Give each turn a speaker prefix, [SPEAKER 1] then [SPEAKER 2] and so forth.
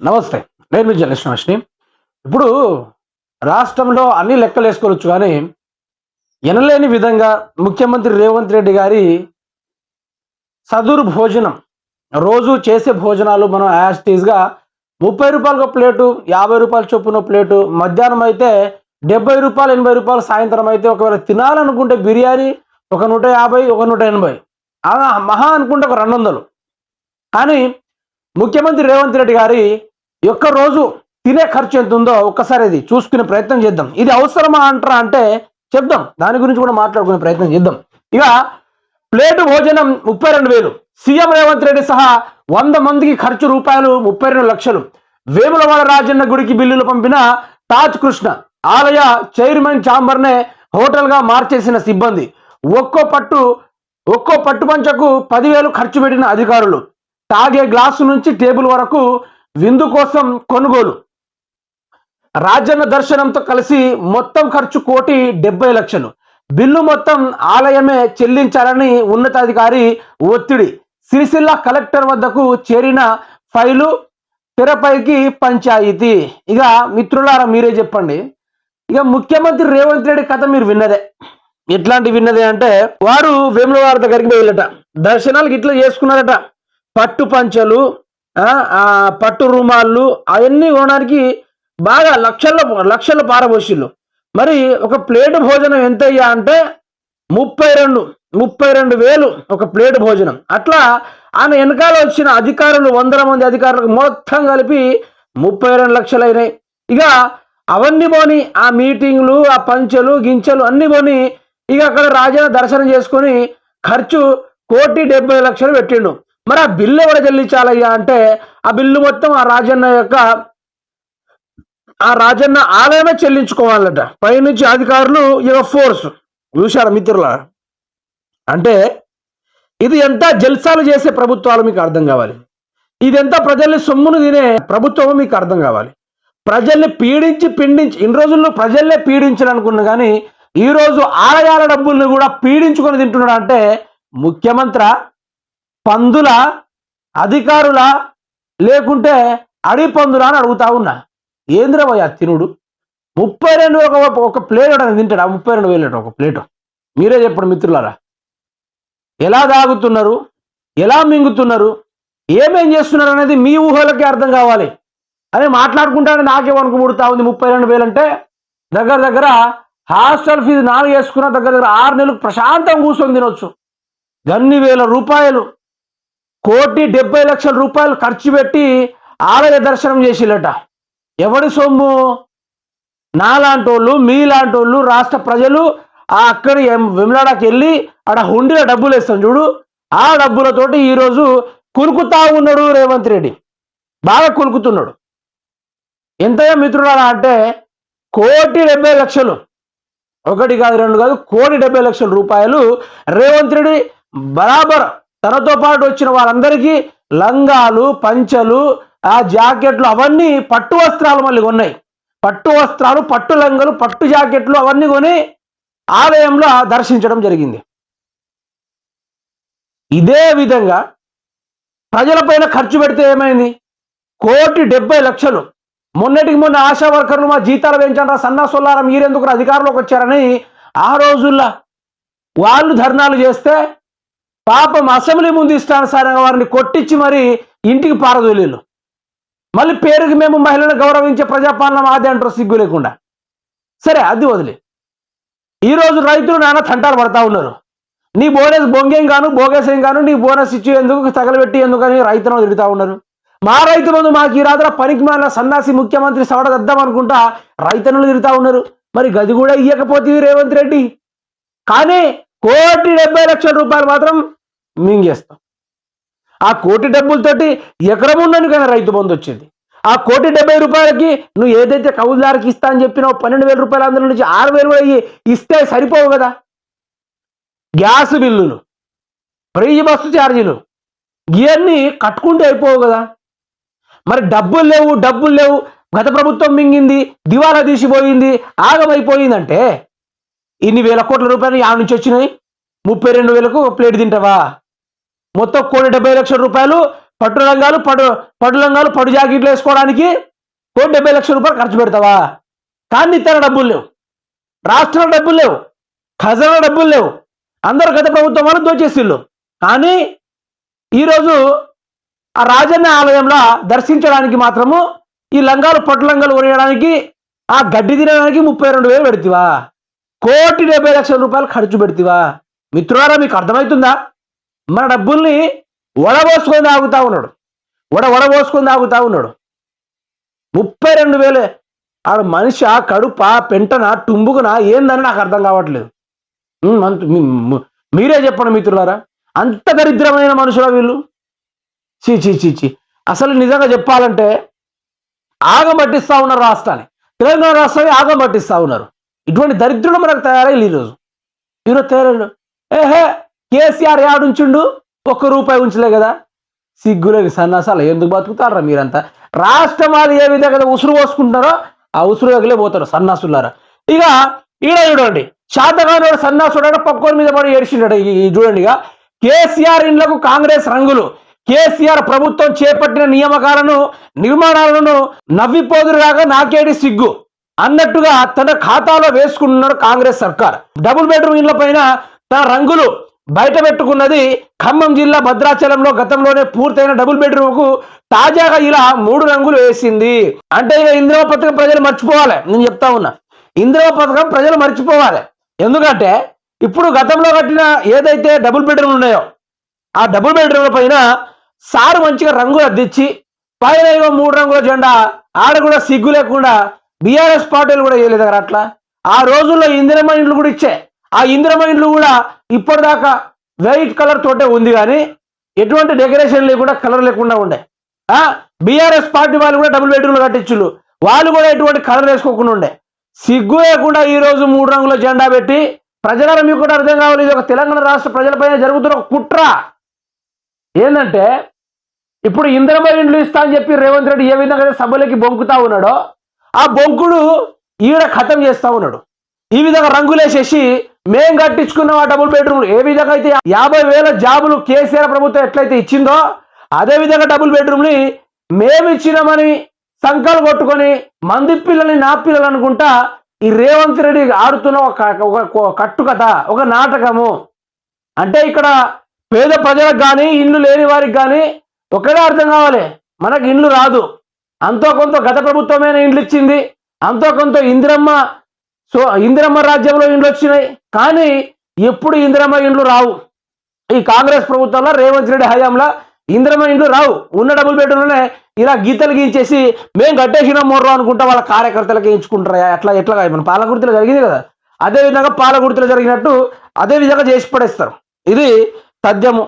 [SPEAKER 1] నమస్తే నేను మీ ఇప్పుడు రాష్ట్రంలో అన్ని లెక్కలు వేసుకోవచ్చు కానీ ఎనలేని విధంగా ముఖ్యమంత్రి రేవంత్ రెడ్డి గారి సదురు భోజనం రోజు చేసే భోజనాలు మనం యాస్టీస్గా ముప్పై రూపాయలకు ప్లేటు యాభై రూపాయల చొప్పున ప్లేటు మధ్యాహ్నం అయితే డెబ్బై రూపాయలు ఎనభై రూపాయలు సాయంత్రం అయితే ఒకవేళ తినాలనుకుంటే బిర్యానీ ఒక నూట యాభై ఒక నూట ఎనభై. మహా అనుకుంటే ఒక రెండు వందలు. కానీ ముఖ్యమంత్రి రేవంత్ రెడ్డి గారి యొక్క రోజు తినే ఖర్చు ఎంత ఉందో ఒక్కసారి ఇది చూసుకునే ప్రయత్నం చేద్దాం. ఇది అవసరమా అంటారా అంటే చెప్దాం. దాని గురించి కూడా మాట్లాడుకునే ప్రయత్నం చేద్దాం. ఇక ప్లేటు భోజనం ముప్పై రెండు వేలు. సీఎం రేవంత్ రెడ్డి సహా వంద మందికి ఖర్చు రూపాయలు ముప్పై రెండు లక్షలు. వేములవాడ రాజన్న గుడికి బిల్లులు పంపిన తాజ్ కృష్ణ ఆలయ చైర్మన్ ఛాంబర్నే హోటల్గా మార్చేసిన సిబ్బంది. ఒక్కో పట్టు ఒక్కో పట్టు పంచకు పదివేలు ఖర్చు పెట్టిన అధికారులు. తాగే గ్లాసు నుంచి టేబుల్ వరకు విందు కోసం కొనుగోలు. రాజన్న దర్శనంతో కలిసి మొత్తం ఖర్చు కోటి డెబ్బై లక్షలు. బిల్లు మొత్తం ఆలయమే చెల్లించాలని ఉన్నతాధికారి ఒత్తిడి. సిరిసిల్ల కలెక్టర్ వద్దకు చేరిన ఫైలు తెరపైకి పంచాయితీ. ఇక మిత్రులారా మీరే చెప్పండి. ఇక ముఖ్యమంత్రి రేవంత్ రెడ్డి కథ మీరు విన్నదే. ఎట్లాంటి విన్నదే అంటే వారు వేములవారి దగ్గరికి వెళ్ళట దర్శనాలకు ఇట్లా చేసుకున్నారట. పట్టు పంచలు పట్టు రుమాళ్ళు అవన్నీ కొనడానికి బాగా లక్షల్లో లక్షల పారబోసిళ్ళు. మరి ఒక ప్లేట్ భోజనం ఎంత అయ్యా అంటే ముప్పై రెండు ముప్పై రెండు వేలు ఒక ప్లేట్ భోజనం. అట్లా ఆమె వెనకాల వచ్చిన అధికారులు వందల మంది అధికారులకు మొత్తం కలిపి ముప్పై రెండు లక్షలు అయినాయి ఇక అవన్నీ పోని ఆ మీటింగ్లు ఆ పంచెలు గించెలు అన్నీ పోని ఇక అక్కడ రాజా దర్శనం చేసుకొని ఖర్చు కోటి డెబ్బై లక్షలు పెట్టిండు. మరి ఆ బిల్లు ఎవరు చెల్లించాలయ్యా అంటే ఆ బిల్లు మొత్తం ఆ రాజన్న యొక్క ఆ రాజన్న ఆలయమే చెల్లించుకోవాలట. పైనుంచి అధికారులు ఇక ఫోర్స్ చూశారు మిత్రుల అంటే ఇది ఎంత జల్సాలు చేసే ప్రభుత్వాలు మీకు అర్థం కావాలి. ఇది ఎంత ప్రజల్ని సొమ్మును తినే ప్రభుత్వం మీకు అర్థం కావాలి. ప్రజల్ని పీడించి పిండించి ఇన్ని రోజుల్లో ప్రజల్నే పీడించాలనుకున్నా కానీ ఈరోజు ఆలయాల డబ్బుల్ని కూడా పీడించుకొని తింటున్నాడు అంటే ముఖ్యమంత్రి? పందుల అధికారుల లేకుంటే అడవి పందుల అని అడుగుతా ఉన్నా. ఏంద్ర భయ తినుడు? ముప్పై రెండు ఒక ఒక ప్లేట్ అని తింటాడు? ఆ ముప్పై రెండు వేలు ఒక ప్లేటు. మీరే చెప్పండి మిత్రులారా. ఎలా తాగుతున్నారు ఎలా మింగుతున్నారు? ఏమేం చేస్తున్నారు అనేది మీ ఊహలకి అర్థం కావాలి. అని మాట్లాడుకుంటానే నాకే వణుకు ఉంది ముప్పై రెండు వేలు అంటే. దగ్గర దగ్గర హాస్టల్ ఫీజు నాలుగు వేసుకున్న దగ్గర దగ్గర ఆరు నెలలు ప్రశాంతం కూర్చొని తినొచ్చు. గన్ని వేల రూపాయలు. కోటి డెబ్బై లక్షల రూపాయలు ఖర్చు పెట్టి ఆలయ దర్శనం చేసిల్లట ఎవడి సొమ్ము? నాలాంటోళ్ళు మీలాంటోళ్ళు రాష్ట్ర ప్రజలు ఆ అక్కడి ఎం- వెళ్ళి ఆడ హుండీలో డబ్బులు వేస్తాం చూడు. ఆ డబ్బులతోటి ఈరోజు కురుకుతా ఉన్నాడు రేవంత్ రెడ్డి. బాగా కులుకుతున్నాడు. ఎంతగా మిత్రుడా అంటే కోటి డెబ్బై లక్షలు. ఒకటి కాదు రెండు కాదు కోటి డెబ్బై లక్షల రూపాయలు రేవంత్ రెడ్డి బరాబర్ తనతో పాటు వచ్చిన వాళ్ళందరికీ లంగాలు పంచలు ఆ జాకెట్లు అవన్నీ పట్టు వస్త్రాలు మళ్ళీ కొన్నాయి. పట్టు వస్త్రాలు పట్టు లంగలు పట్టు జాకెట్లు అవన్నీ కొని ఆలయంలో దర్శించడం జరిగింది. ఇదే విధంగా ప్రజలపైన ఖర్చు పెడితే ఏమైంది? కోటి డెబ్బై లక్షలు. మొన్నటికి మొన్న ఆశా వర్కర్లు మా జీతాలు పెంచండి సన్నా సొల్లారా మీరెందుకు అధికారంలోకి వచ్చారని ఆ రోజుల్లో వాళ్ళు ధర్నాలు చేస్తే పాపం అసెంబ్లీ ముందు ఇష్టానుసారంగా వారిని కొట్టించి మరి ఇంటికి పారదోలేలు మళ్ళీ పేరుకి మేము మహిళలను గౌరవించే ప్రజాపాలన మాదే అంటారు సిగ్గు లేకుండా. సరే అది వదిలే. ఈరోజు రైతులు నాన్న తంటాలు పడతా ఉన్నారు. నీ బోనస్ బొంగేం గాను బోగేసేం గాను నీ బోనస్ ఇచ్చి ఎందుకు తగలబెట్టి ఎందుకని రైతులను తిడుతూ ఉన్నారు. మా రైతు బంధు మాకు ఈ రాత్ర పనికి మాలిన సన్నాసి ముఖ్యమంత్రి సవడదద్దాం అనుకుంటా రైతనులు తిడుతూ ఉన్నారు. మరి గది కూడా ఇయ్యకపోతే రేవంత్ రెడ్డి. కానీ కోటి డెబ్బై లక్షల రూపాయలు మాత్రం మింగేస్తాం. ఆ కోటి డబ్బులతోటి ఎకరం ఉన్నను కానీ రైతు బంధు వచ్చింది. ఆ కోటి డెబ్బై రూపాయలకి నువ్వు ఏదైతే కౌలుదారికి ఇస్తా అని చెప్పినావు పన్నెండు వేల రూపాయలు అందులో నుంచి ఆరు వేలు కూడా ఇస్తే సరిపోవు కదా. గ్యాస్ బిల్లులు ఫ్రీ బస్సు ఛార్జీలు ఇవన్నీ కట్టుకుంటే అయిపోవు కదా. మరి డబ్బులు లేవు డబ్బులు లేవు. గత ప్రభుత్వం మింగింది దివాలా తీసిపోయింది ఆగమైపోయిందంటే ఇన్ని వేల కోట్ల రూపాయలు యాడ్ నుంచి వచ్చినాయి? ముప్పై రెండు వేలకు ఒక ప్లేట్ తింటావా? మొత్తం కోటి డెబ్బై లక్షల రూపాయలు పట్టు రంగాలు పడు పట్టు రంగాలు పడు జాకెట్లు వేసుకోవడానికి కోటి డెబ్బై లక్షల రూపాయలు ఖర్చు పెడతావా? కానీ ఇతర డబ్బులు లేవు. రాష్ట్రంలో డబ్బులు లేవు. ఖజానా డబ్బులు లేవు. అందరూ గత ప్రభుత్వం వాళ్ళు దోచేసిళ్ళు. కానీ ఈరోజు ఆ రాజన్న ఆలయంలో దర్శించడానికి మాత్రము ఈ లంగాలు పట్టు లంగాలు ఉరేయడానికి ఆ గడ్డి తినడానికి ముప్పై రెండు వేలు పెడతావా? కోటి డెబ్బై లక్షల రూపాయలు ఖర్చు పెడతావా? మిత్రులారా మీకు అర్థమవుతుందా? మన డబ్బుల్ని వడబోసుకొని తాగుతా ఉన్నాడు. వడ వడబోసుకొని తాగుతా ఉన్నాడు. ముప్పై రెండు వేలే ఆడు మనిషి ఆ కడుప పెంటన టుంబుకున ఏందని నాకు అర్థం కావట్లేదు. అంత మీరే చెప్పండి మిత్రులారా. అంత దరిద్రమైన మనుషుల వీళ్ళు. చీ చీ చీ చీ అసలు నిజంగా చెప్పాలంటే ఆగం పట్టిస్తూ ఉన్నారు రాష్ట్రాన్ని. తెలంగాణ రాష్ట్రాన్ని ఆగం పట్టిస్తా ఉన్నారు. ఇటువంటి దరిద్రులు మనకు తయారయ్యి ఈరోజు. ఈరోజు తయారయ్యాడు ఏహే! కేసీఆర్ యాడుంచుండు ఒక్క రూపాయి ఉంచలే కదా. సిగ్గులేని సన్నాసాలు ఎందుకు బతుకుతారా మీరంతా? రాష్ట్రం అది ఏ విధంగా ఉసురు పోసుకుంటారో ఆ ఉసురు దగ్గరే పోతారు సన్నాసులారా. ఇక ఈడ చూడండి శాతగానోడు సన్నాసుడు పక్కోని మీద పడి ఏడిచిండడు చూడండి ఇక. కేసీఆర్ ఇండ్లకు కాంగ్రెస్ రంగులు. కేసీఆర్ ప్రభుత్వం చేపట్టిన నియామకాలను నిర్మాణాలను నవ్విపోదురుగాక నాకేడి సిగ్గు. అన్నట్టుగా తన ఖాతాలో వేసుకుంటున్నారు కాంగ్రెస్ సర్కార్. డబుల్ బెడ్రూమ్ ఇండ్ల పైన తన రంగులు బయట పెట్టుకున్నది ఖమ్మం జిల్లా భద్రాచలంలో గతంలోనే పూర్తయిన డబుల్ బెడ్రూమ్కు తాజాగా ఇలా మూడు రంగులు వేసింది. అంటే ఇక ఇందిరా పథకం ప్రజలు మర్చిపోవాలి. నేను చెప్తా ఉన్నా. ఇందిరా పథకం ప్రజలు మర్చిపోవాలి. ఎందుకంటే ఇప్పుడు గతంలో కట్టిన ఏదైతే డబుల్ బెడ్రూమ్లు ఉన్నాయో ఆ డబుల్ బెడ్రూమ్ల పైన సారు మంచిగా రంగులు అద్దిచ్చి పైన ఏమో మూడు రంగుల జెండా ఆడ కూడా సిగ్గు లేకుండా బీఆర్ఎస్ పార్టీలు కూడా వేయలేదు కదా అట్లా. ఆ రోజుల్లో ఇందిరమ్మ ఇండ్లు కూడా ఇచ్చే ఆ ఇందిరమ్మ ఇండ్లు కూడా ఇప్పటిదాకా వైట్ కలర్ తోటే ఉంది కానీ ఎటువంటి డెకరేషన్ లేకుండా కలర్ లేకుండా ఉండే. బీఆర్ఎస్ పార్టీ వాళ్ళు కూడా డబుల్ బెడ్రూమ్లు కట్టించులు. వాళ్ళు కూడా ఎటువంటి కలర్ వేసుకోకుండా ఉండే. సిగ్గు లేకుండా ఈ రోజు మూడు రంగుల జెండా పెట్టి ప్రజలను మీకు కూడా అర్థం కావాలి ఇది ఒక తెలంగాణ రాష్ట్ర ప్రజలపైన జరుగుతున్న ఒక కుట్ర. ఏంటంటే ఇప్పుడు ఇంద్రమ ఇండ్లు ఇస్తా అని చెప్పి రేవంత్ రెడ్డి ఏ విధంగా సభలోకి బొంకుతా ఉన్నాడో ఆ బొంకుడు ఈడ ఖతం చేస్తూ ఉన్నాడు. ఈ విధంగా రంగులేసేసి మేం కట్టించుకున్న ఆ డబుల్ బెడ్రూమ్ ఏ విధంగా అయితే యాభై వేల జాబులు కేసీఆర్ ప్రభుత్వం ఎట్లయితే ఇచ్చిందో అదే విధంగా డబుల్ బెడ్రూమ్ని మేము ఇచ్చినామని సంకలు కొట్టుకొని మంది పిల్లల్ని నా పిల్లలు అనుకుంటా ఈ రేవంత్ రెడ్డి ఆడుతున్న ఒక ఒక కట్టు కథ ఒక నాటకము. అంటే ఇక్కడ పేద ప్రజలకు కానీ ఇల్లు లేని వారికి కానీ ఒకటే అర్థం కావాలి. మనకు ఇండ్లు రాదు. అంతో కొంత గత ప్రభుత్వమైన ఇండ్లు ఇచ్చింది. అంతో కొంత ఇందిరమ్మ సో ఇందిరమ్మ రాజ్యంలో ఇండ్లు వచ్చినాయి. కానీ ఎప్పుడు ఇందిరమ్మ ఇండ్లు రావు. ఈ కాంగ్రెస్ ప్రభుత్వంలో రేవంత్ రెడ్డి హయాంలో ఇందిరమ్మ ఇండ్లు రావు. ఉన్న డబుల్ బెడ్రూమ్లోనే ఇలా గీతలు గీంచేసి మేము కట్టేసిన మొర్రో అనుకుంటా వాళ్ళ కార్యకర్తలకు ఎంచుకుంటారు? అట్లా ఎట్లా? మన పాలకుర్తిలో జరిగింది కదా. అదే విధంగా పాలకుర్తిలో జరిగినట్టు అదే విధంగా చేసి పడేస్తారు. ఇది తథ్యము.